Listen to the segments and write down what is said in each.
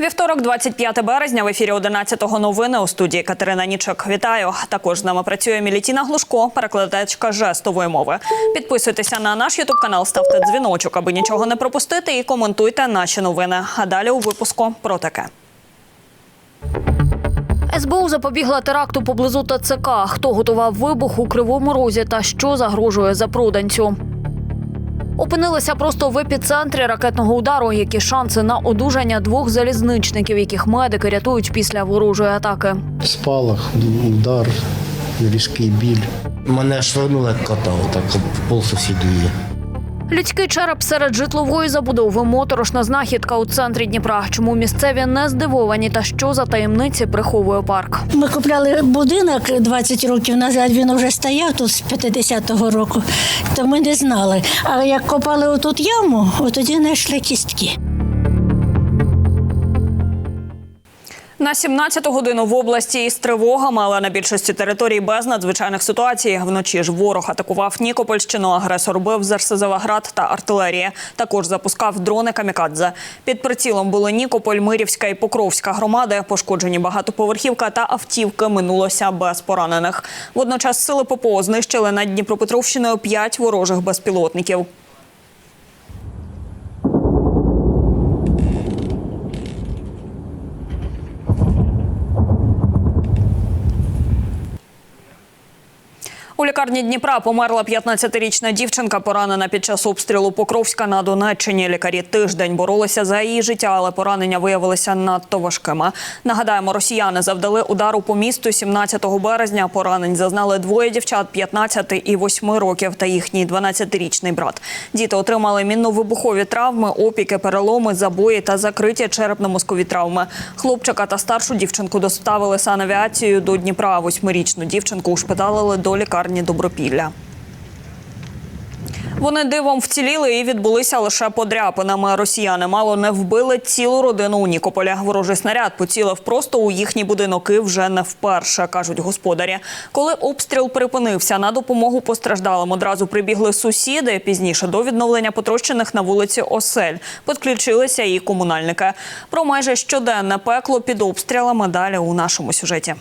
Вівторок, 25 березня, в ефірі 11-го новини у студії Катерина Нічок. Вітаю. Також з нами працює Мілітіна Глушко, перекладачка жестової мови. Підписуйтеся на наш ютуб канал, ставте дзвіночок, аби нічого не пропустити, і коментуйте наші новини. А далі у випуску про таке. СБУ запобігла теракту поблизу ТЦК. Хто готував вибух у Кривому Розі та що загрожує запруданцю? Опинилися просто в епіцентрі ракетного удару. Які шанси на одужання двох залізничників, яких медики рятують після ворожої атаки? Спалах, удар, різкий біль. Мене швирнуло як кота, отак пол пол сусідує. Людський череп серед житлової забудови моторошна знахідка у центрі Дніпра. Чому місцеві не здивовані та що за таємниці приховує парк? Ми купляли будинок 20 років назад, він вже стояв тут з 50-го року, то ми не знали. А як копали отут яму, от тоді знайшли кістки. На 17 годину в області із тривогами, але на більшості територій без надзвичайних ситуацій. Вночі ж ворог атакував Нікопольщину. Агресор бив з та артилерії. Також запускав дрони камікадзе. Під прицілом були Нікополь, Мирівська і Покровська громади. Пошкоджені багатоповерхівка та автівки минулося без поранених. Водночас сили ППО знищили над Дніпропетровщиною п'ять ворожих безпілотників. Лікарні Дніпра померла 15-річна дівчинка, поранена під час обстрілу Покровська на Донеччині. Лікарі тиждень боролися за її життя, але поранення виявилися надто важкими. Нагадаємо, росіяни завдали удару по місту 17 березня. Поранень зазнали двоє дівчат 15 і 8 років та їхній 12-річний брат. Діти отримали мінно-вибухові травми, опіки, переломи, забої та закриті черепно-мозкові травми. Хлопчика та старшу дівчинку доставили санавіацією до Дніпра. Восьмирічну дівчинку ушпиталили до лікарні Добропілля. Вони дивом вціліли і відбулися лише подряпинами. Росіяни мало не вбили цілу родину у Нікополі. Ворожий снаряд поцілив просто у їхній будинок вже не вперше, кажуть господарі. Коли обстріл припинився, на допомогу постраждалим одразу прибігли сусіди. Пізніше до відновлення потрощених на вулиці Осель підключилися і комунальники. Про майже щоденне пекло під обстрілами далі у нашому сюжеті.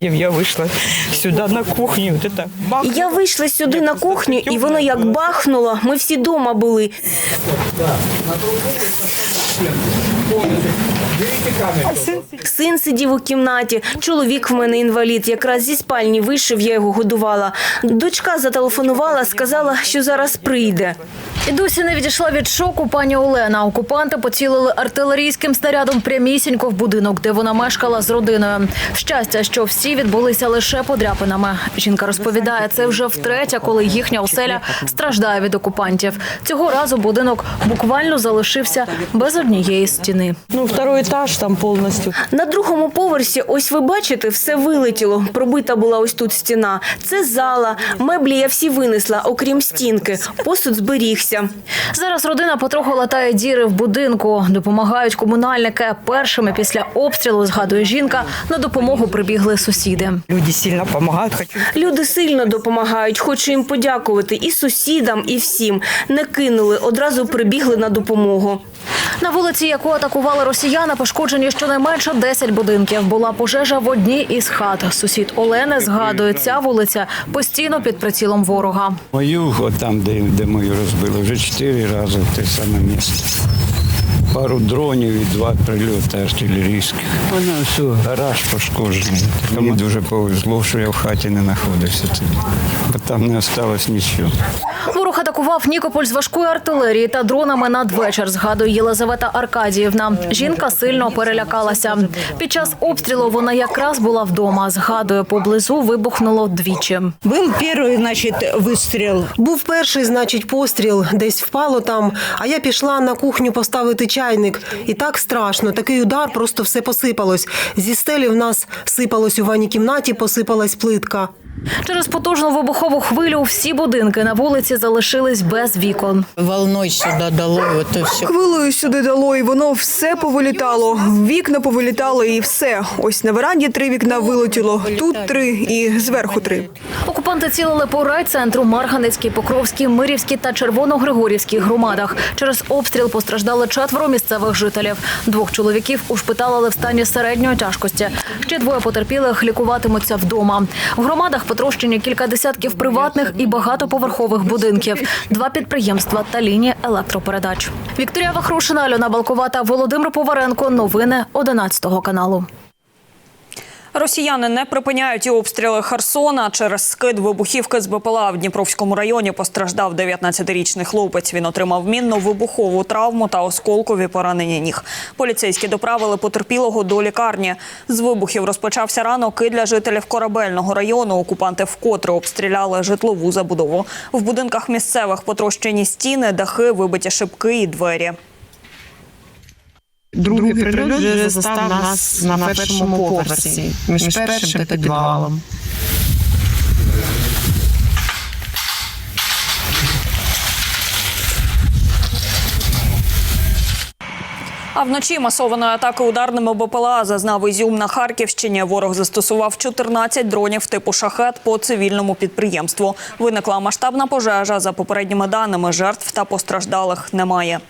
Я вийшла сюди на кухню. от бах. Я вийшла сюди на кухню, і воно як бахнуло. Ми всі дома були. Син сидів у кімнаті, чоловік в мене інвалід. Якраз зі спальні вийшов, я його годувала. Дочка зателефонувала, сказала, що зараз прийде. І досі не відійшла від шоку пані Олена. Окупанти поцілили артилерійським снарядом прямісінько в будинок, де вона мешкала з родиною. Щастя, що всі відбулися лише подряпинами. Жінка розповідає, це вже втретє, коли їхня оселя страждає від окупантів. Цього разу будинок буквально залишився без однієї стіни. Ну, второй этаж там повністю. На другому поверсі, ось ви бачите, все вилетіло. Пробита була ось тут стіна. Це зала. Меблі я всі винесла, окрім стінки. Посуд зберігся. Зараз родина потроху латає діри в будинку. Допомагають комунальники. Першими після обстрілу згадує жінка. На допомогу прибігли сусіди. Люди сильно допомагають. Хочу Люди сильно допомагають. Хочу їм подякувати і сусідам, і всім. Не кинули, одразу прибігли на допомогу. На вулиці, яку атакували росіяни, пошкоджені щонайменше 10 будинків. Була пожежа в одній із хат. Сусід Олени згадує, ця вулиця постійно під прицілом ворога. Мою, от там, де, де мою розбили, вже чотири рази в те саме місце. Пару дронів і два прильоти артилерійських. Вона все, гараж пошкоджений. Мені дуже повезло, що я в хаті не знаходився тоді, бо там не осталось нічого. Атакував Нікополь з важкої артилерії та дронами надвечір. Згадує Єлизавета Аркадіївна. Жінка сильно перелякалася. Під час обстрілу вона якраз була вдома. Згадує, поблизу вибухнуло двічі. Був перший, значить, вистріл. Був перший, значить, постріл, десь впало там. А я пішла на кухню поставити чайник. І так страшно. Такий удар, просто все посипалось. Зі стелі в нас сипалось у ванній кімнаті, посипалась плитка. Через потужну вибухову хвилю всі будинки на вулиці залишились без вікон. Волной сюда дало, это все. Хвилею сюди дало, і воно все повилітало. Вікна повилітали і все. Ось на веранді три вікна вилетіло, тут три і зверху три. Окупанти цілили по райцентру Марганецькій, Покровській, Мирівській та Червоногригорівській громадах. Через обстріл постраждали четверо місцевих жителів. Двох чоловіків ушпиталили в стані середньої тяжкості. Ще двоє потерпілих лікуватимуться вдома. В громадах потрощені кілька десятків приватних і багатоповерхових будинків, два підприємства та лінії електропередач. Вікторія Вахрушина, Альона Балковата, Володимир Поваренко. Новини 11 каналу. Росіяни не припиняють і обстріли Херсона. Через скид вибухівки з БПЛА в Дніпровському районі постраждав 19-річний хлопець. Він отримав мінно-вибухову травму та осколкові поранення ніг. Поліцейські доправили потерпілого до лікарні. З вибухів розпочався ранок і для жителів корабельного району. Окупанти вкотре обстріляли житлову забудову. В будинках місцевих потрощені стіни, дахи, вибиті шибки і двері. Другий прильот вже застав нас на першому поверсі, між першим та підвалом. А вночі масованої атаки ударними БПЛА зазнав Ізюм на Харківщині. Ворог застосував 14 дронів типу шахет по цивільному підприємству. Виникла масштабна пожежа. За попередніми даними жертв та постраждалих немає.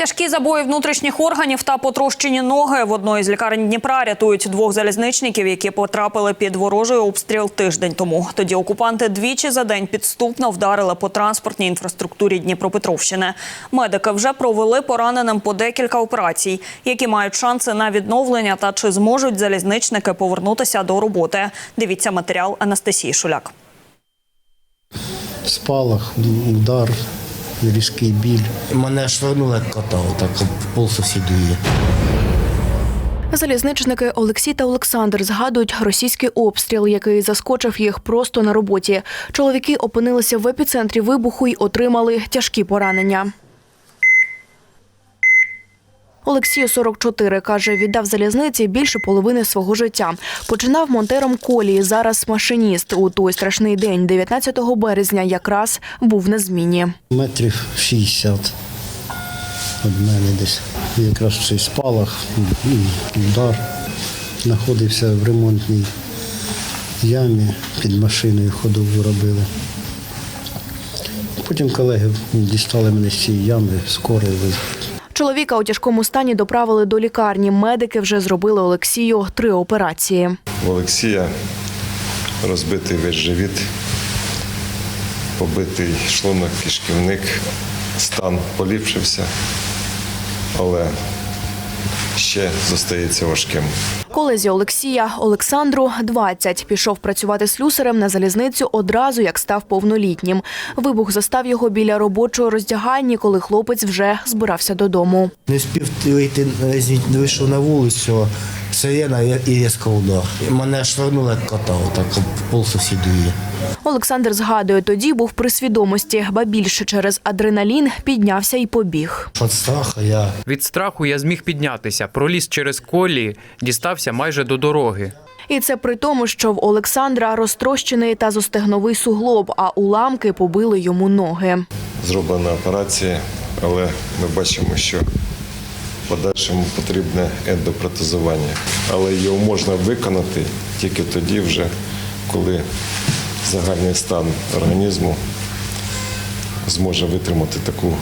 Тяжкі забої внутрішніх органів та потрощені ноги в одної з лікарень Дніпра рятують двох залізничників, які потрапили під ворожий обстріл тиждень тому. Тоді окупанти двічі за день підступно вдарили по транспортній інфраструктурі Дніпропетровщини. Медики вже провели пораненим по декілька операцій, які мають шанси на відновлення та чи зможуть залізничники повернутися до роботи. Дивіться матеріал Анастасії Шуляк. Спалах, удар, різкий біль. Мене швернуло як кота, так пол сусідує. Залізничники Олексій та Олександр згадують російський обстріл, який заскочив їх просто на роботі. Чоловіки опинилися в епіцентрі вибуху й отримали тяжкі поранення. Олексію 44, каже, віддав залізниці більше половини свого життя. Починав монтером колії, зараз машиніст. У той страшний день, 19 березня, якраз був на зміні. Метрів 60 від мене десь. Якраз цей спалах, удар. Знаходився в ремонтній ямі, під машиною ходову робили. Потім колеги дістали мене з цієї ями, скоро визвали. Чоловіка у тяжкому стані доправили до лікарні. Медики вже зробили Олексію три операції. У Олексія розбитий весь живіт, побитий шлунок, кишківник, стан поліпшився, але ще зостається важким. Колезі Олексія Олександру 20. Пішов працювати слюсарем на залізницю одразу, як став повнолітнім. Вибух застав його біля робочої роздягальні, коли хлопець вже збирався додому. Не встиг вийти, вийшов на вулицю, сирена і різко удар. Мене швирнуло кота, так пол сусідує. Олександр згадує, тоді був при свідомості, ба більше через адреналін піднявся і побіг. Від страху я Від страху я зміг піднятися, проліз через колії, дістався майже до дороги. І це при тому, що в Олександра розтрощений тазостегновий суглоб, а уламки побили йому ноги. Зроблена операція, але ми бачимо, що подальшому потрібне ендопротезування. Але його можна виконати тільки тоді, вже, коли загальний стан організму зможе витримати таку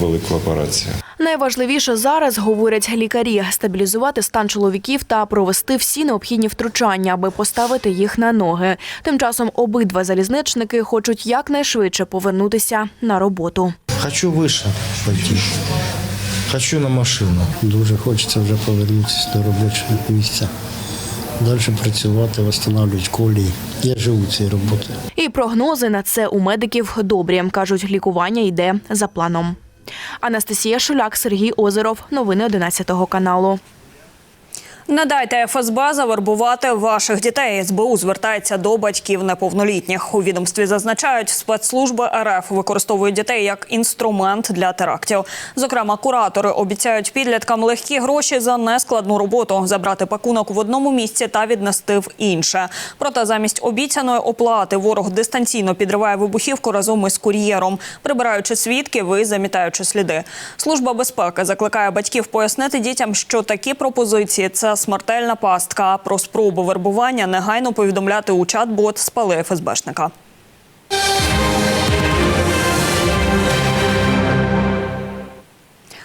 велику операцію. Найважливіше зараз, говорять лікарі, стабілізувати стан чоловіків та провести всі необхідні втручання, аби поставити їх на ноги. Тим часом обидва залізничники хочуть якнайшвидше повернутися на роботу. хочу вище пойти. Хочу на машину. Дуже хочеться вже повернутися до робочого місця. Далі працювати, встановлювати колії. Я живу цією роботою. І прогнози на це у медиків добрі. кажуть, лікування йде за планом. Анастасія Шуляк, Сергій Озеров. Новини 11 каналу. Не дайте ФСБ завербувати ваших дітей. СБУ звертається до батьків неповнолітніх. У відомстві зазначають, спецслужби РФ використовують дітей як інструмент для терактів. Зокрема, куратори обіцяють підліткам легкі гроші за нескладну роботу, забрати пакунок в одному місці та віднести в інше. Проте замість обіцяної оплати ворог дистанційно підриває вибухівку разом із кур'єром, прибираючи свідків і замітаючи сліди. Служба безпеки закликає батьків пояснити дітям, що такі пропозиції це смертельна пастка. Про спробу вербування негайно повідомляти у чат-бот спали ФСБшника.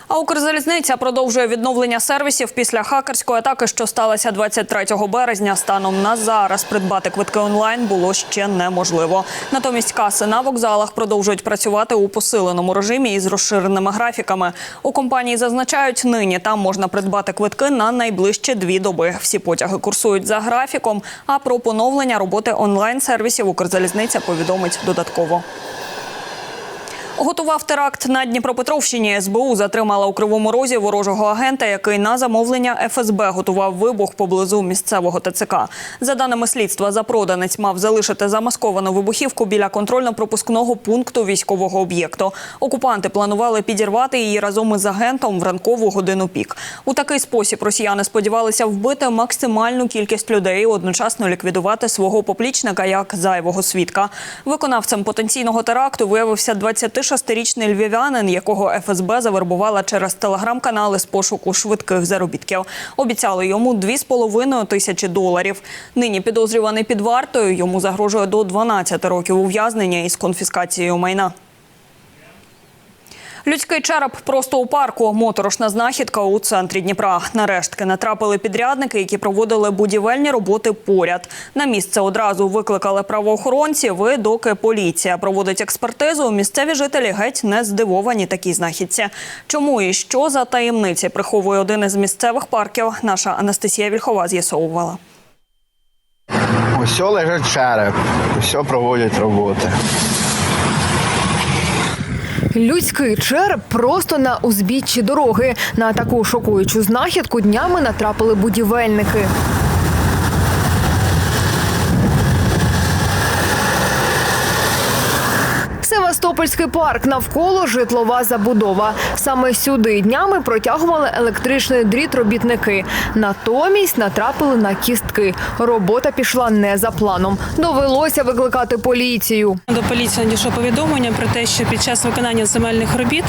А Укрзалізниця продовжує відновлення сервісів після хакерської атаки, що сталося 23 березня. Станом на зараз придбати квитки онлайн було ще неможливо. Натомість каси на вокзалах продовжують працювати у посиленому режимі із розширеними графіками. У компанії зазначають, нині там можна придбати квитки на найближчі дві доби. Всі потяги курсують за графіком. А про поновлення роботи онлайн-сервісів Укрзалізниця повідомить додатково. Готував теракт на Дніпропетровщині. СБУ затримала у Кривому Розі ворожого агента, який на замовлення ФСБ готував вибух поблизу місцевого ТЦК. За даними слідства, запроданець мав залишити замасковану вибухівку біля контрольно-пропускного пункту військового об'єкту. Окупанти планували підірвати її разом із агентом в ранкову годину пік. У такий спосіб росіяни сподівалися вбити максимальну кількість людей одночасно ліквідувати свого поплічника як зайвого свідка. Виконавцем потенційного теракту виявився 26-річний львів'янин, якого ФСБ завербувала через телеграм-канали з пошуку швидких заробітків. Обіцяли йому 2,5 тисячі доларів. Нині підозрюваний під вартою. Йому загрожує до 12 років ув'язнення із конфіскацією майна. Людський череп просто у парку. Моторошна знахідка у центрі Дніпра. На рештки натрапили підрядники, які проводили будівельні роботи поряд. На місце одразу викликали правоохоронців. І доки поліція проводить експертизу, місцеві жителі геть не здивовані такій знахідці. Чому і що за таємниці приховує один із місцевих парків? Наша Анастасія Вільхова з'ясовувала. Усе лежить череп, усе проводять роботи. Людський череп просто на узбіччі дороги. На таку шокуючу знахідку днями натрапили будівельники. Севастопольський парк навколо житлова забудова. Саме сюди днями протягували електричний дріт робітники. Натомість натрапили на кістки. Робота пішла не за планом. Довелося викликати поліцію. До поліції надійшло повідомлення про те, що під час виконання земельних робіт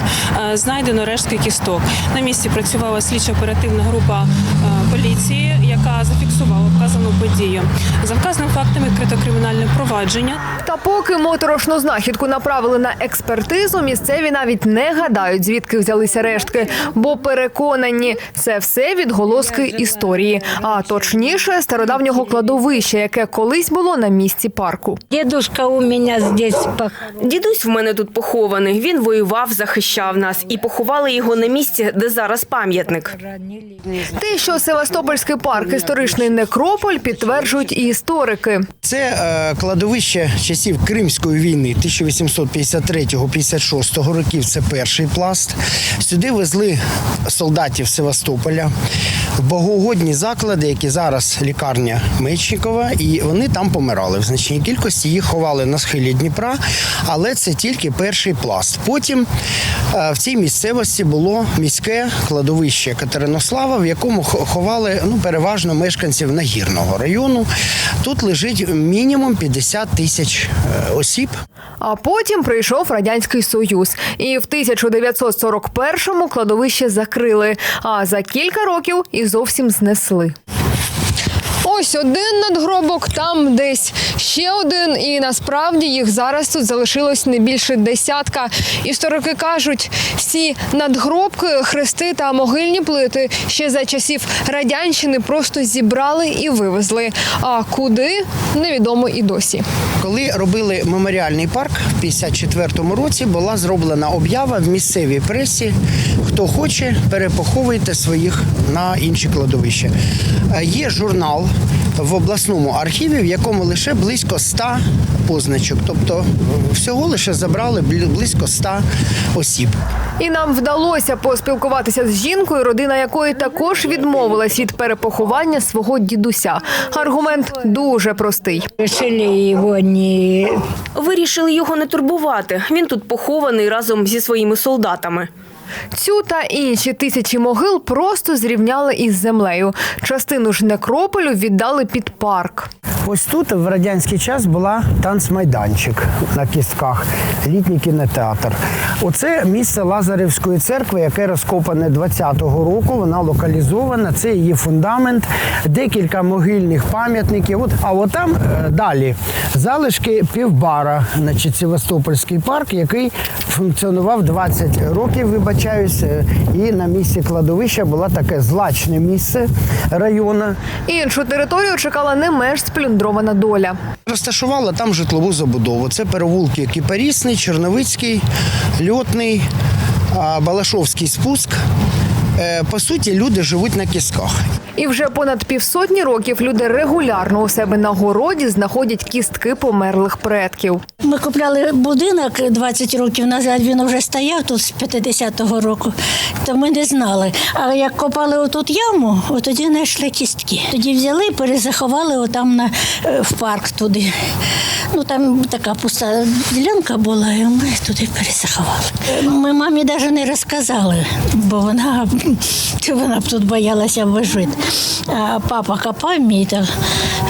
е, знайдено рештки кісток. На місці працювала слідчо-оперативна група е, поліції, яка зафіксувала вказану подію. За вказаним фактом відкрито кримінальне провадження. Та поки моторошну знахідку направили на експертизу, місцеві навіть не гадають, звідки взялися рештки, бо переконані, це все відголоски історії, а точніше стародавнього кладовища, яке колись було на місці парку. Дедушка у мене здесь Дідусь в мене тут похований. Він воював, захищав нас і поховали його на місці, де зараз пам'ятник. Те, що Севастопольський парк історичний некрополь, підтверджують і історики. Це е, кладовище часів Кримської війни 1853-56 років. Це перший пласт. Сюди везли солдатів Севастополя в богоугодні заклади, які зараз лікарня Мечникова, і вони там помирали. В значній кількості їх ховали на схилі Дніпра, але це тільки перший пласт. Потім е, в цій місцевості було міське кладовище Катеринослава, в якому хо- ховали ну, переважно мешканців нагірного району. Тут лежить мінімум 50 тисяч е, осіб. А потім прийшов радянський союз, і в 1941-му кладовище закрили. А за кілька років і зовсім знесли. Ось один надгробок, там десь ще один, і насправді їх зараз тут залишилось не більше десятка. Історики кажуть, всі надгробки, хрести та могильні плити ще за часів радянщини просто зібрали і вивезли. А куди невідомо і досі. Коли робили меморіальний парк в 54-му році, була зроблена об'ява в місцевій пресі. Хто хоче, перепоховуйте своїх на інші кладовища. Е, Є журнал в обласному архіві, в якому лише близько 100 позначок. Тобто всього лише забрали близько 100 осіб. І нам вдалося поспілкуватися з жінкою, родина якої також відмовилась від перепоховання свого дідуся. Аргумент дуже простий. Решили його не Вирішили його не турбувати. Він тут похований разом зі своїми солдатами. Цю та інші тисячі могил просто зрівняли із землею. Частину ж некрополю віддали під парк. Ось тут в радянський час була танцмайданчик на кістках, літній кінотеатр. Оце місце Лазаревської церкви, яке розкопане 20-го року. Вона локалізована. Це її фундамент, декілька могильних пам'ятників. От, а от там е, далі залишки півбара, значить, Севастопольський парк, який функціонував 20 років, вибачаюсь. Е, І на місці кладовища було таке злачне місце району. Іншу територію чекала не менш сплюндрована доля. Розташувала там житлову забудову. Це перевулки Кіпарісний, Черновицький, Льотний, Балашовський спуск. Е, По суті, люди живуть на кісках. І вже понад півсотні років люди регулярно у себе на городі знаходять кістки померлих предків. Ми купляли будинок 20 років назад, він вже стояв тут з 50-го року, то ми не знали. А як копали отут яму, тоді знайшли кістки. Тоді взяли і перезаховали отам на, е, в парк туди. Ну там така пуста ділянка була, і ми туди перезаховали. Ми мамі навіть не розказали, бо вона, вона б тут боялася вижити. А папа копав мій, то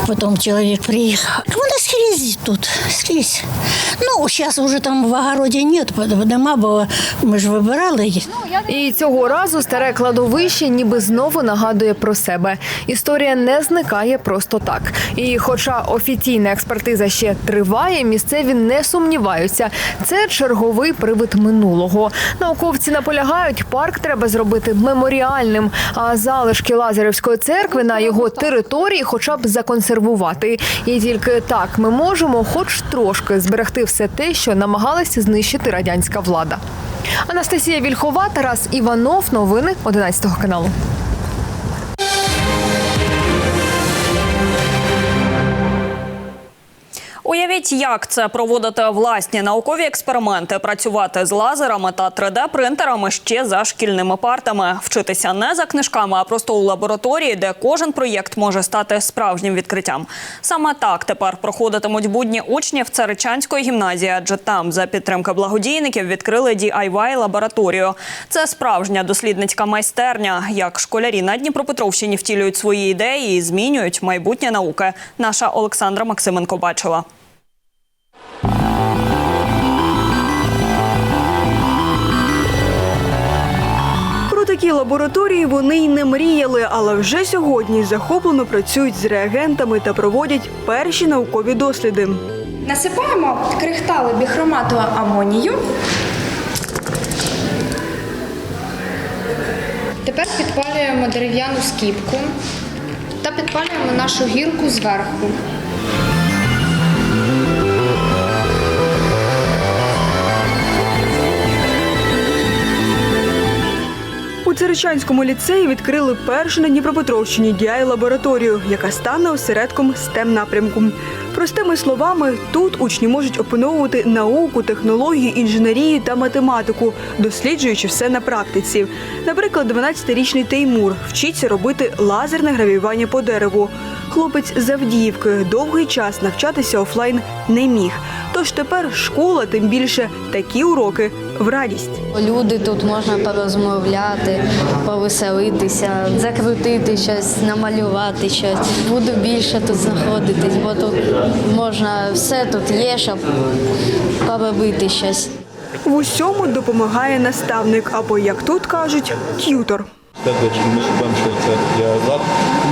потім чоловік приїхав. Вона скрізь тут, скрізь. Ну, зараз вже там в огороді нет, нема, бо ми ж вибирали. І цього разу старе кладовище ніби знову нагадує про себе. Історія не зникає просто так. І хоча офіційна експертиза ще триває, місцеві не сумніваються. Це черговий привид минулого. Науковці наполягають, парк треба зробити меморіальним, а залишки Лазаревської церкви на його території хоча б законсервувати. І тільки так ми можемо, хоч трошки, зберегти все те, що намагалася знищити радянська влада. Анастасія Вільхова, Тарас Іванов. Новини 11 каналу. Уявіть, як це проводити власні наукові експерименти, працювати з лазерами та 3D-принтерами ще за шкільними партами, вчитися не за книжками, а просто у лабораторії, де кожен проєкт може стати справжнім відкриттям. Саме так тепер проходитимуть будні учнів Царичанської гімназії, адже там за підтримки благодійників відкрили DIY лабораторію. Це справжня дослідницька майстерня. Як школярі на Дніпропетровщині втілюють свої ідеї і змінюють майбутнє науки. Наша Олександра Максименко бачила. Про такі лабораторії вони й не мріяли, але вже сьогодні захоплено працюють з реагентами та проводять перші наукові досліди. Насипаємо крихтали біхромату амонію. Тепер підпалюємо дерев'яну скіпку та підпалюємо нашу гірку зверху. У Царичанському ліцеї відкрили першу на Дніпропетровщині діай лабораторію, яка стане осередком stem напрямку. Простими словами, тут учні можуть опановувати науку, технології, інженерію та математику, досліджуючи все на практиці. Наприклад, 12-річний Теймур вчиться робити лазерне гравіювання по дереву. Хлопець з Авдіївки довгий час навчатися офлайн не міг. Тож тепер школа, тим більше такі уроки в радість. Люди тут можна порозмовляти, повеселитися, закрутити щось, намалювати щось. Буду більше тут знаходитись, бо тут можна все тут є, щоб поробити щось. В усьому допомагає наставник, або як тут кажуть, т'ютор. Також ми вам, що це я лап,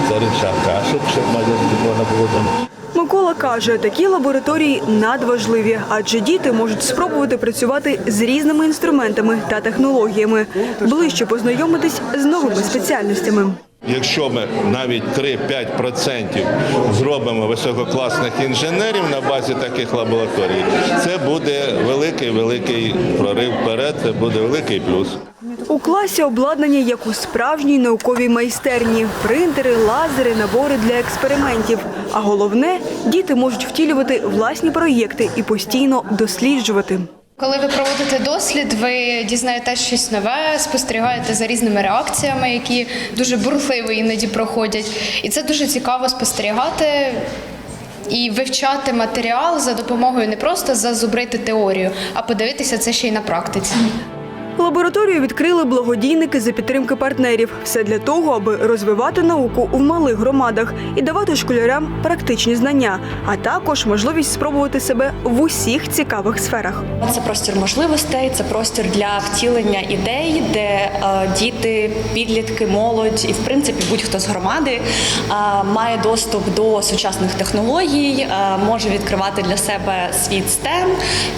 це речавка, а щоб малюнки можна було там. Микола каже, такі лабораторії надважливі, адже діти можуть спробувати працювати з різними інструментами та технологіями, ближче познайомитись з новими спеціальностями. Якщо ми навіть 3-5% зробимо висококласних інженерів на базі таких лабораторій, це буде великий великий прорив вперед, це буде великий плюс. У класі обладнання як у справжній науковій майстерні, принтери, лазери, набори для експериментів. А головне, діти можуть втілювати власні проєкти і постійно досліджувати. Коли ви проводите дослід, ви дізнаєтесь щось нове, спостерігаєте за різними реакціями, які дуже бурхливо іноді проходять. І це дуже цікаво спостерігати і вивчати матеріал за допомогою не просто зазубрити теорію, а подивитися це ще й на практиці. Лабораторію відкрили благодійники за підтримки партнерів. Все для того, аби розвивати науку у малих громадах і давати школярям практичні знання, а також можливість спробувати себе в усіх цікавих сферах. Це простір можливостей, це простір для втілення ідей, де е, діти, підлітки, молодь і в принципі будь-хто з громади е, має доступ до сучасних технологій, е, може відкривати для себе світ STEM,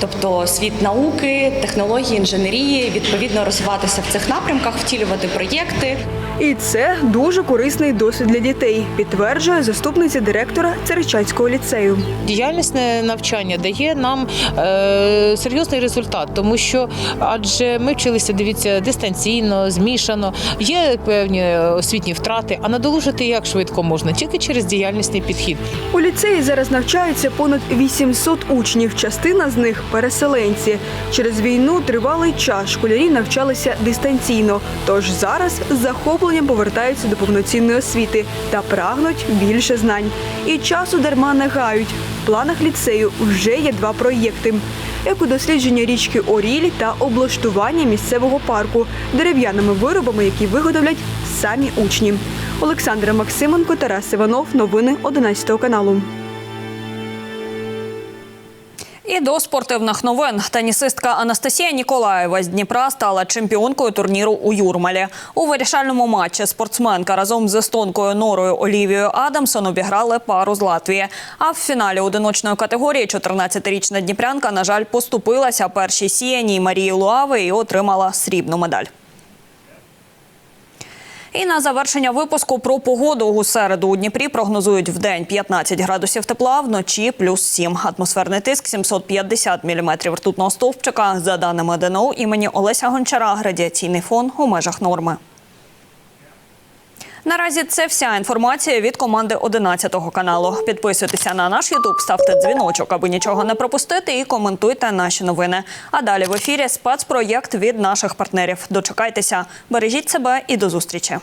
тобто світ науки, технології, інженерії, відповідно розвиватися в цих напрямках, втілювати проєкти. І це дуже корисний досвід для дітей, підтверджує заступниця директора Церечацького ліцею. Діяльність навчання дає нам е, серйозний результат, тому що адже ми вчилися, дивіться, дистанційно, змішано, є певні освітні втрати, а надолужити як швидко можна, тільки через діяльнісний підхід. У ліцеї зараз навчаються понад 800 учнів. Частина з них переселенці. Через війну тривалий час школярі навчалися дистанційно. Тож зараз з захопленням повертаються до повноцінної освіти та прагнуть більше знань. І часу дарма не гають. В планах ліцею вже є два проєкти. Екодослідження річки Оріль та облаштування місцевого парку дерев'яними виробами, які виготовлять самі учні. Олександра Максименко, Тарас Іванов. Новини 11 каналу. І до спортивних новин тенісистка Анастасія Ніколаєва з Дніпра стала чемпіонкою турніру у Юрмалі. У вирішальному матчі спортсменка разом з естонкою Норою Олівією Адамсон обіграли пару з Латвії. А в фіналі одиночної категорії 14-річна дніпрянка, на жаль, поступилася першій сіяній Марії Луави і отримала срібну медаль. І на завершення випуску про погоду у середу у Дніпрі прогнозують в день 15 градусів тепла, вночі плюс 7. Атмосферний тиск 750 міліметрів ртутного стовпчика. За даними ДНО імені Олеся Гончара, радіаційний фон у межах норми. Наразі це вся інформація від команди 11 каналу. Підписуйтеся на наш Ютуб, ставте дзвіночок, аби нічого не пропустити, і коментуйте наші новини. А далі в ефірі спецпроєкт від наших партнерів. Дочекайтеся, бережіть себе і до зустрічі.